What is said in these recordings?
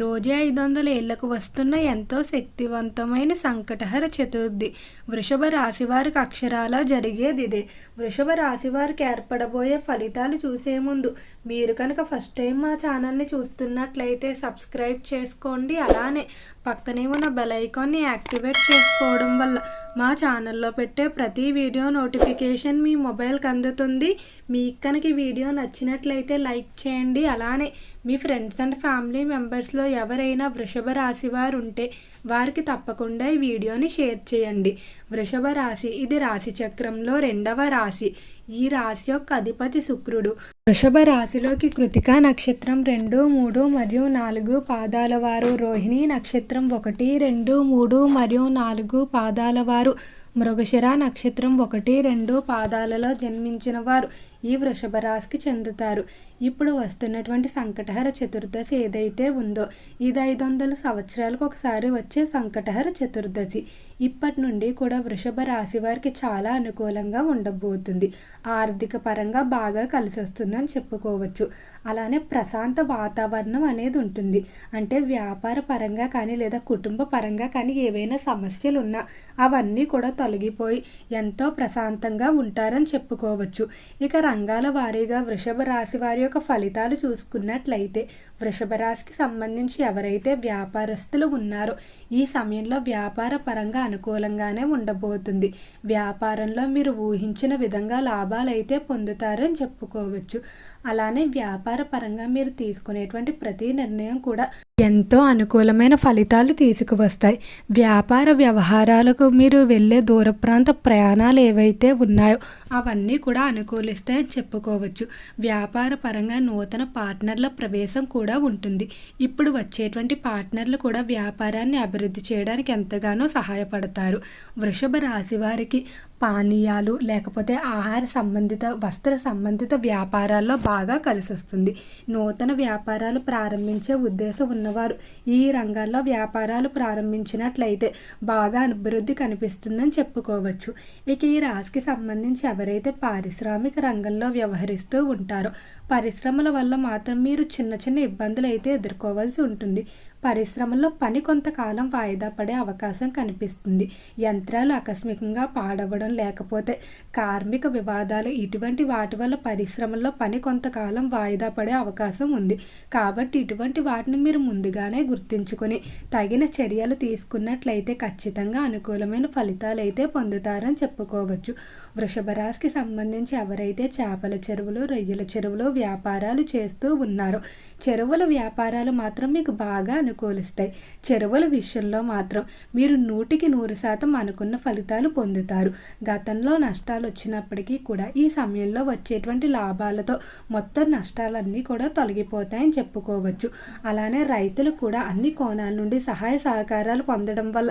రోజే ఐదు వందల ఏళ్ళకు వస్తున్న ఎంతో శక్తివంతమైన సంకటహర చతుర్థి. వృషభ రాశి వారికి అక్షరాల జరిగేది ఇదే. వృషభ రాశి వారికి ఏర్పడబోయే ఫలితాలు చూసే ముందు మీరు కనుక ఫస్ట్ టైం మా ఛానల్ని చూస్తున్నట్లయితే సబ్స్క్రైబ్ చేసుకోండి. అలానే పక్కనే ఉన్న బెల్ ఐకాన్ని యాక్టివేట్ చేసుకోవడం వల్ల మా ఛానల్లో పెట్టే ప్రతి వీడియో నోటిఫికేషన్ మీ మొబైల్కి అందుతుంది. మీకు కనుక వీడియో నచ్చినట్లయితే లైక్ చేయండి. అలానే మీ ఫ్రెండ్స్ అండ్ ఫ్యామిలీ మెంబర్స్లో ఎవరైనా వృషభ రాశి వారు ఉంటే వారికి తప్పకుండా ఈ వీడియోని షేర్ చేయండి. వృషభ రాశి ఇది రాశి చక్రంలో రెండవ రాశి. ఈ రాశి యొక్క అధిపతి శుక్రుడు. వృషభ రాశిలోకి కృతికా నక్షత్రం రెండు మూడు మరియు నాలుగు పాదాల వారు. రోహిణి నక్షత్రం ఒకటి రెండు మూడు మరియు నాలుగు పాదాల వారు. మృగశిర నక్షత్రం ఒకటి రెండు పాదాలలో జన్మించిన వారు. ఈ వృషభ రాశికి చెందుతారు. ఇప్పుడు వస్తున్నటువంటి సంకటహర చతుర్దశి ఏదైతే ఉందో ఇది ఐదు వందల సంవత్సరాలకు ఒకసారి వచ్చే సంకటహర చతుర్దశి. ఇప్పటి నుండి కూడా వృషభ రాశి వారికి చాలా అనుకూలంగా ఉండబోతుంది. ఆర్థిక పరంగా బాగా కలిసి వస్తుందని చెప్పుకోవచ్చు. అలానే ప్రశాంత వాతావరణం అనేది ఉంటుంది. అంటే వ్యాపార పరంగా కానీ లేదా కుటుంబ పరంగా కానీ ఏవైనా సమస్యలు ఉన్నా అవన్నీ కూడా తొలగిపోయి ఎంతో ప్రశాంతంగా ఉంటారని చెప్పుకోవచ్చు. ఇక రంగాల వారీగా వృషభ రాశి వారి యొక్క ఫలితాలు చూసుకున్నట్లయితే వృషభ రాశికి సంబంధించి ఎవరైతే వ్యాపారస్తులు ఉన్నారో ఈ సమయంలో వ్యాపార పరంగా అనుకూలంగానే ఉండబోతుంది. వ్యాపారంలో మీరు ఊహించిన విధంగా లాభాలు అయితే పొందుతారని చెప్పుకోవచ్చు. అలానే వ్యాపార పరంగా మీరు తీసుకునేటువంటి ప్రతి నిర్ణయం కూడా ఎంతో అనుకూలమైన ఫలితాలు తీసుకువస్తాయి. వ్యాపార వ్యవహారాలకు మీరు వెళ్ళే దూర ప్రాంత ప్రయాణాలు ఏవైతే ఉన్నాయో అవన్నీ కూడా అనుకూలిస్తాయని చెప్పుకోవచ్చు. వ్యాపార పరంగా నూతన పార్ట్నర్ల ప్రవేశం కూడా ఉంటుంది. ఇప్పుడు వచ్చేటువంటి పార్ట్నర్లు కూడా వ్యాపారాన్ని అభివృద్ధి చేయడానికి ఎంతగానో సహాయపడతారు. వృషభ రాశి వారికి పానీయాలు లేకపోతే ఆహార సంబంధిత వస్త్ర సంబంధిత వ్యాపారాల్లో బాగా కలిసొస్తుంది. నూతన వ్యాపారాలు ప్రారంభించే ఉద్దేశం ఉన్నవారు ఈ రంగాల్లో వ్యాపారాలు ప్రారంభించినట్లయితే బాగా అభివృద్ధి కనిపిస్తుందని చెప్పుకోవచ్చు. ఇక ఈ రాశికి సంబంధించి ఎవరైతే పారిశ్రామిక రంగంలో వ్యవహరిస్తూ ఉంటారో పరిశ్రమల వల్ల మాత్రం మీరు చిన్న చిన్న ఇబ్బందులు అయితే ఎదుర్కోవాల్సి ఉంటుంది. పరిశ్రమలో పని కొంతకాలం వాయిదా పడే అవకాశం కనిపిస్తుంది. యంత్రాలు ఆకస్మికంగా పాడవడం లేకపోతే కార్మిక వివాదాలు ఇటువంటి వాటి వల్ల పరిశ్రమల్లో పని కొంతకాలం వాయిదా పడే అవకాశం ఉంది. కాబట్టి ఇటువంటి వాటిని మీరు ముందుగానే గుర్తించుకొని తగిన చర్యలు తీసుకున్నట్లయితే ఖచ్చితంగా అనుకూలమైన ఫలితాలు అయితే పొందుతారని చెప్పుకోవచ్చు. వృషభ రాశికి సంబంధించి ఎవరైతే చేపల చెరువులు రొయ్యల చెరువులు వ్యాపారాలు చేస్తూ ఉన్నారో చెరువుల వ్యాపారాలు మాత్రం మీకు బాగా అనుకూలిస్తాయి. చెరువుల విషయంలో మాత్రం మీరు నూటికి నూరు శాతం అనుకున్న ఫలితాలు పొందుతారు. గతంలో నష్టాలు వచ్చినప్పటికీ కూడా ఈ సమయంలో వచ్చేటువంటి లాభాలతో మొత్తం నష్టాలన్నీ కూడా తొలగిపోతాయని చెప్పుకోవచ్చు. అలానే రైతులు కూడా అన్ని కోణాల నుండి సహాయ సహకారాలు పొందడం వల్ల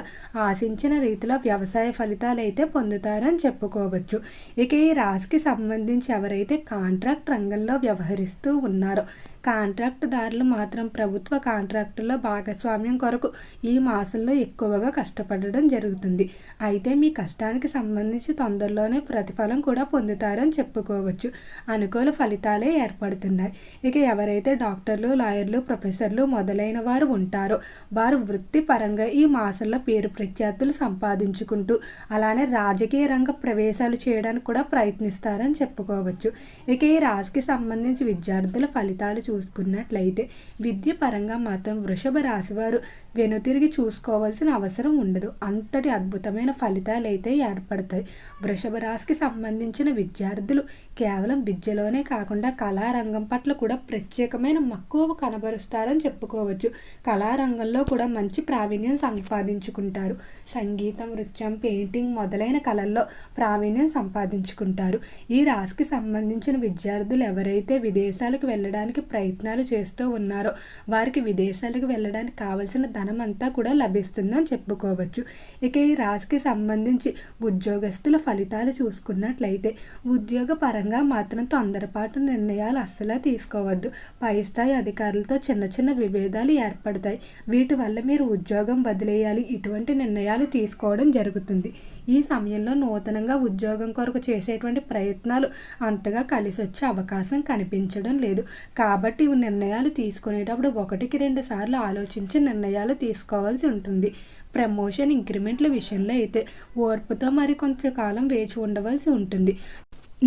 ఆశించిన రీతిలో వ్యవసాయ ఫలితాలు అయితే పొందుతారని చెప్పుకోవచ్చు. ఇక ఈ రాశికి సంబంధించి ఎవరైతే కాంట్రాక్ట్ రంగంలో వ్యవహరిస్తూ ఉన్నారో కాంట్రాక్టుదారులు మాత్రం ప్రభుత్వ కాంట్రాక్టులో భాగస్వామ్యం కొరకు ఈ మాసంలో ఎక్కువగా కష్టపడడం జరుగుతుంది. అయితే మీ కష్టానికి సంబంధించి తొందరలోనే ప్రతిఫలం కూడా పొందుతారని చెప్పుకోవచ్చు. అనుకూల ఫలితాలే ఏర్పడుతున్నాయి. ఇక ఎవరైతే డాక్టర్లు లాయర్లు ప్రొఫెసర్లు మొదలైన వారు ఉంటారో వారు వృత్తిపరంగా ఈ మాసంలో పేరు ప్రఖ్యాతులు సంపాదించుకుంటూ అలానే రాజకీయ రంగ ప్రవేశాలు చేయడానికి కూడా ప్రయత్నిస్తారని చెప్పుకోవచ్చు. ఇక ఈ రాశికి సంబంధించి విద్యార్థుల ఫలితాలు చూసుకున్నట్లయితే విద్య పరంగా మాత్రం వృషభ రాశివారు వెనుతిరిగి చూసుకోవాల్సిన అవసరం ఉండదు. అంతటి అద్భుతమైన ఫలితాలు అయితే ఏర్పడతాయి. వృషభ రాశికి సంబంధించిన విద్యార్థులు కేవలం విద్యలోనే కాకుండా కళారంగం పట్ల కూడా ప్రత్యేకమైన మక్కువ కనబరుస్తారని చెప్పుకోవచ్చు. కళారంగంలో కూడా మంచి ప్రావీణ్యం సంపాదించుకుంటారు. సంగీతం నృత్యం పెయింటింగ్ మొదలైన కళల్లో ప్రావీణ్యం సంపాదించుకుంటారు. ఈ రాశికి సంబంధించిన విద్యార్థులు ఎవరైతే విదేశాలకు వెళ్ళడానికి ప్రయత్నాలు చేస్తూ ఉన్నారో. వారికి విదేశాలకు వెళ్ళడానికి కావలసిన ధనం అంతా కూడా లభిస్తుందని చెప్పుకోవచ్చు. ఇక ఈ రాశికి సంబంధించి ఉద్యోగస్తుల ఫలితాలు చూసుకున్నట్లయితే ఉద్యోగ పరంగా మాత్రం తొందరపాటు నిర్ణయాలు అస్సలు తీసుకోవద్దు. పై స్థాయి అధికారులతో చిన్న చిన్న విభేదాలు ఏర్పడతాయి. వీటి వల్ల మీరు ఉద్యోగం వదిలేయాలి. ఇటువంటి నిర్ణయాలు తీసుకోవడం జరుగుతుంది. ఈ సమయంలో నూతనంగా ఉద్యోగం కొరకు చేసేటువంటి ప్రయత్నాలు అంతగా కలిసి వచ్చే అవకాశం కనిపించడం లేదు. కాబట్టి కాబట్టి నిర్ణయాలు తీసుకునేటప్పుడు ఒకటికి రెండు సార్లు ఆలోచించి నిర్ణయాలు తీసుకోవాల్సి ఉంటుంది. ప్రమోషన్ ఇంక్రిమెంట్ల విషయంలో అయితే ఓర్పుతో మరి కొంతకాలం వేచి ఉండవలసి ఉంటుంది.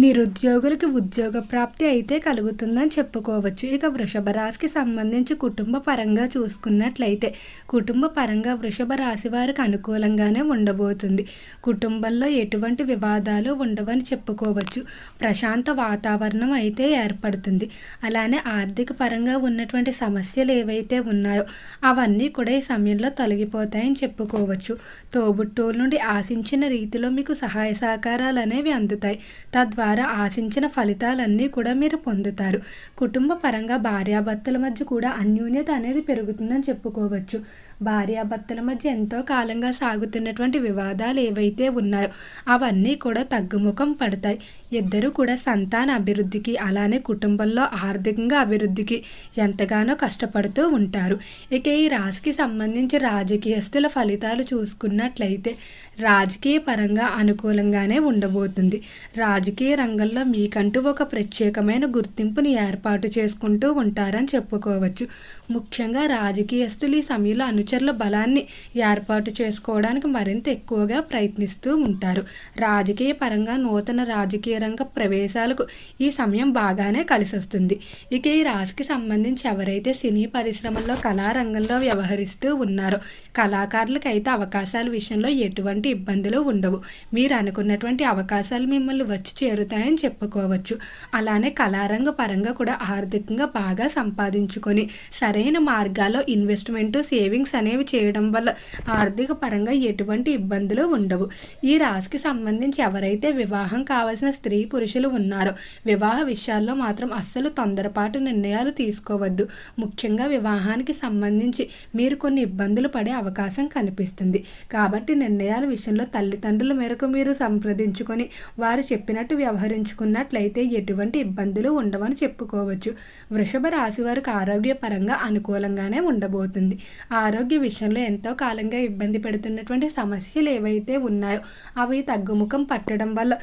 నిరుద్యోగులకి ఉద్యోగ ప్రాప్తి అయితే కలుగుతుందని చెప్పుకోవచ్చు. ఇక వృషభ రాశికి సంబంధించి కుటుంబ పరంగా చూసుకున్నట్లయితే కుటుంబ పరంగా వృషభ రాశి వారికి అనుకూలంగానే ఉండబోతుంది. కుటుంబంలో ఎటువంటి వివాదాలు ఉండవని చెప్పుకోవచ్చు. ప్రశాంత వాతావరణం అయితే ఏర్పడుతుంది. అలానే ఆర్థిక పరంగా ఉన్నటువంటి సమస్యలు ఏవైతే ఉన్నాయో అవన్నీ కూడా ఈ సమయంలో తొలగిపోతాయని చెప్పుకోవచ్చు. తోబుట్టువుల నుండి ఆశించిన రీతిలో మీకు సహాయ సహకారాలు అనేవి అందుతాయి. తద్వారా ద్వారా ఆశించిన ఫలితాలన్నీ కూడా మీరు పొందుతారు. కుటుంబ పరంగా భార్యాభర్తల మధ్య కూడా అన్యోన్యత అనేది పెరుగుతుందని చెప్పుకోవచ్చు. భార్యాభర్తల మధ్య ఎంతో కాలంగా సాగుతున్నటువంటి వివాదాలు ఏవైతే ఉన్నాయో అవన్నీ కూడా తగ్గుముఖం పడతాయి. ఇద్దరు కూడా సంతాన అభివృద్ధికి అలానే కుటుంబంలో ఆర్థికంగా అభివృద్ధికి ఎంతగానో కష్టపడుతూ ఉంటారు. ఇక ఈ రాశికి సంబంధించి రాజకీయస్తుల ఫలితాలు చూసుకున్నట్లయితే రాజకీయ పరంగా అనుకూలంగానే ఉండబోతుంది. రాజకీయ రంగంలో మీకంటూ ఒక ప్రత్యేకమైన గుర్తింపుని ఏర్పాటు చేసుకుంటూ ఉంటారని చెప్పుకోవచ్చు. ముఖ్యంగా రాజకీయస్తులు ఈ సమయంలో అను ఫ్యూచర్లో బలాన్ని ఏర్పాటు చేసుకోవడానికి మరింత ఎక్కువగా ప్రయత్నిస్తూ ఉంటారు. రాజకీయ పరంగా నూతన రాజకీయ రంగ ప్రవేశాలకు ఈ సమయం బాగానే కలిసి వస్తుంది ఇక ఈ రాశికి సంబంధించి ఎవరైతే సినీ పరిశ్రమల్లో కళారంగంలో వ్యవహరిస్తూ ఉన్నారో కళాకారులకు అయితే అవకాశాల విషయంలో ఎటువంటి ఇబ్బందులు ఉండవు. మీరు అనుకున్నటువంటి అవకాశాలు మిమ్మల్ని వచ్చి చేరుతాయని చెప్పుకోవచ్చు. అలానే కళారంగ పరంగా కూడా ఆర్థికంగా బాగా సంపాదించుకొని సరైన మార్గాల్లో ఇన్వెస్ట్మెంట్ సేవింగ్స్ అనేవి చేయడం వల్ల ఆర్థిక పరంగా ఎటువంటి ఇబ్బందులు ఉండవు. ఈ రాశికి సంబంధించి ఎవరైతే వివాహం కావాల్సిన స్త్రీ పురుషులు ఉన్నారో వివాహ విషయాల్లో మాత్రం అస్సలు తొందరపాటు నిర్ణయాలు తీసుకోవద్దు. ముఖ్యంగా వివాహానికి సంబంధించి మీరు కొన్ని ఇబ్బందులు పడే అవకాశం కనిపిస్తుంది. కాబట్టి నిర్ణయాల విషయంలో తల్లిదండ్రుల మేరకు మీరు సంప్రదించుకొని వారు చెప్పినట్టు వ్యవహరించుకున్నట్లయితే ఎటువంటి ఇబ్బందులు ఉండవని చెప్పుకోవచ్చు. వృషభ రాశి వారికి ఆరోగ్యపరంగా అనుకూలంగానే ఉండబోతుంది. ఆరోగ్య విషయంలో ఎంతో కాలంగా ఇబ్బంది పెడుతున్నటువంటి సమస్యలు ఏవైతే ఉన్నాయో అవి తగ్గుముఖం పట్టడం వల్ల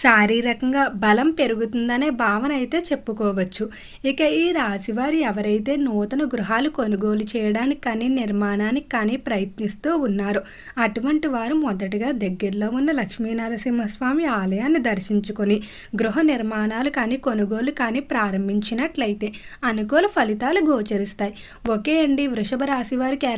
శారీరకంగా బలం పెరుగుతుందనే భావన అయితే చెప్పుకోవచ్చు. ఇక ఈ రాశివారు ఎవరైతే నూతన గృహాలు కొనుగోలు చేయడానికి కానీ నిర్మాణానికి కానీ ప్రయత్నిస్తూ ఉన్నారో అటువంటి వారు మొదటగా దగ్గరలో ఉన్న లక్ష్మీనరసింహస్వామి ఆలయాన్ని దర్శించుకొని గృహ నిర్మాణాలు కానీ కొనుగోలు కానీ ప్రారంభించినట్లయితే అనుకూల ఫలితాలు గోచరిస్తాయి. ఓకే అండి వృషభ రాశి వారికి